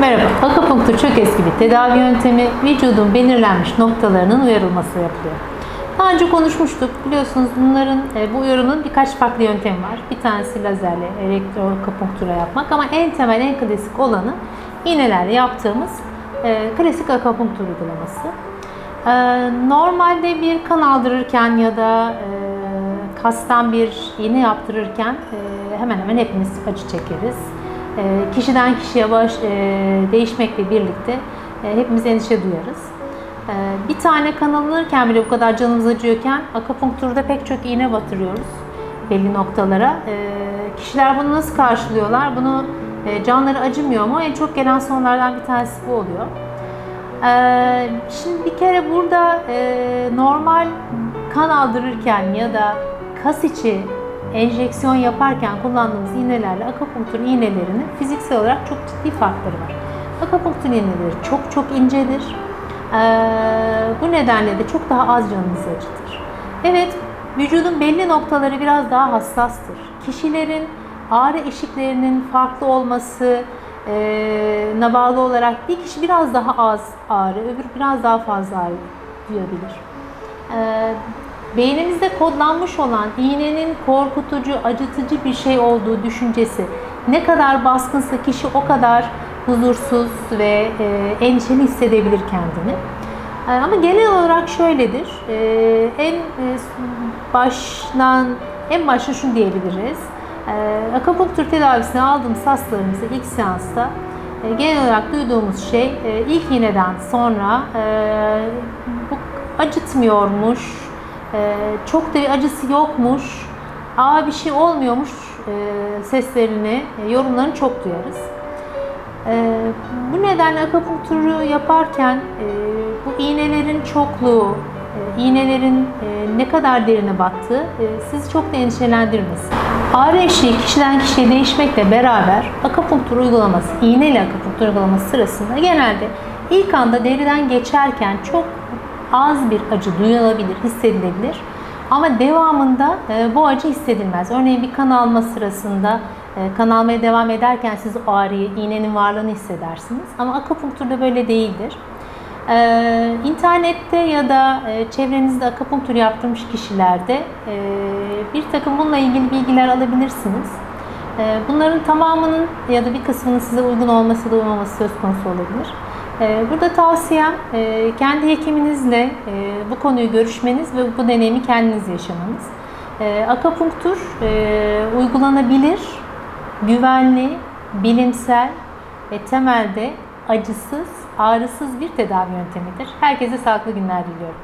Merhaba, akupunktur çok eski bir tedavi yöntemi. Vücudun belirlenmiş noktalarının uyarılması yapılıyor. Daha önce konuşmuştuk. Biliyorsunuz bunların, e, bu uyarının birkaç farklı yöntemi var. Bir tanesi lazerle, elektroakupunktura yapmak ama en temel, en klasik olanı iğnelerle yaptığımız e, klasik akupunktur uygulaması. E, normalde bir kan aldırırken ya da e, kastan bir iğne yaptırırken hemen hemen hepimiz acı çekeriz. E, kişiden kişiye baş, e, değişmekle birlikte e, hepimiz endişe duyarız. E, bir tane kan alınırken bile bu kadar canımız acıyorken akupunkturda pek çok iğne batırıyoruz belli noktalara. E, kişiler bunu nasıl karşılıyorlar? Bunu e, canları acımıyor mu? En çok gelen sorulardan bir tanesi bu oluyor. Ee, şimdi bir kere burada normal kan aldırırken ya da kas içi enjeksiyon yaparken kullandığımız iğnelerle akupunktur iğnelerinin fiziksel olarak çok ciddi farkları var. Akupunktur iğneleri çok çok incedir. Ee, bu nedenle de çok daha az canınızı acıtır. Evet, vücudun belli noktaları biraz daha hassastır. Kişilerin ağrı eşiklerinin farklı olması, e, bağlı olarak bir kişi biraz daha az ağrı, öbür biraz daha fazla ağrı duyabilir. E, beynimizde kodlanmış olan iğnenin korkutucu, acıtıcı bir şey olduğu düşüncesi ne kadar baskınsa kişi o kadar huzursuz ve e, endişeli hissedebilir kendini. E, Ama genel olarak şöyledir. E, En e, baştan en başta şunu diyebiliriz. E, Akupunktur tedavisini aldığımız hastalarımızda ilk seansta e, genel olarak duyduğumuz şey e, ilk iğneden sonra e, bu acıtmıyormuş, e, çok da bir acısı yokmuş, aa bir şey olmuyormuş e, seslerini, e, yorumlarını çok duyarız. Ee, bu nedenle akupunkturu yaparken e, bu iğnelerin çokluğu, e, iğnelerin e, ne kadar derine battığı e, sizi çok da endişelendirmesin. Ağrı eşiği kişiden kişiye değişmekle beraber akupunktur uygulaması, iğneyle akupunktur uygulaması sırasında genelde ilk anda deriden geçerken çok az bir acı duyulabilir, hissedilebilir. Ama devamında e, bu acı hissedilmez. Örneğin bir kan alma sırasında e, kan almaya devam ederken siz o ağrıyı, iğnenin varlığını hissedersiniz. Ama akupunkturda böyle değildir. E, internette ya da e, çevrenizde akupunktur yaptırmış kişilerde bir takım bununla ilgili bilgiler alabilirsiniz. Bunların tamamının ya da bir kısmının size uygun olması da olmaması söz konusu olabilir. E, Burada tavsiyem e, kendi hekiminizle e, bu konuyu görüşmeniz ve bu deneyimi kendiniz yaşamanız. E, Akupunktur e, uygulanabilir, güvenli, bilimsel ve temelde acısız, ağrısız bir tedavi yöntemidir. Herkese sağlıklı günler diliyorum.